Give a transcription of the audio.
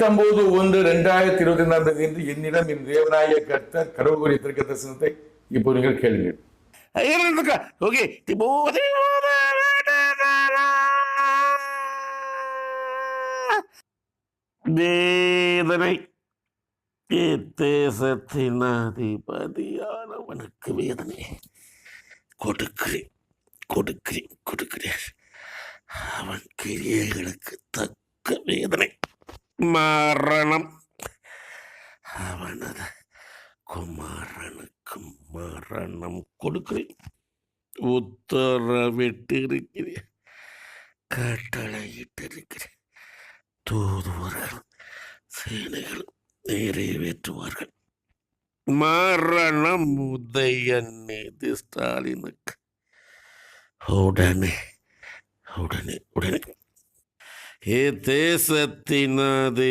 பத்தொன்பது ஒன்று ரெண்டாயிரத்தி இருபத்தி ரெண்டாம் தேதி என்று என்னிடம் என் தேவனாய கர்த்தர் கடவுள் திருக்க தரிசனத்தை இப்போ நீங்கள் கேளுங்கள். ஓகே வேதனை தேசத்தின் அதிபதியானவனுக்கு வேதனை கொடுக்கிறேன். கொடுக்கிறேன். கொடுக்கிறேன். அவன் கிரியைகளுக்கு தக்க வேதனை. மரணம் அவனது குமாரனுக்கு மரணம் கொடுக்கிறேன். உத்தரவிட்டிருக்கிறேன். கட்டளையிட்டிருக்கிறேன். தூதுவர்கள் சேனைகள் நிறைவேற்றுவார்கள். மரணம் உதயநிதி ஸ்டாலினுக்கு. உடனே உடனே உடனே. ஏ தேசத்தினது.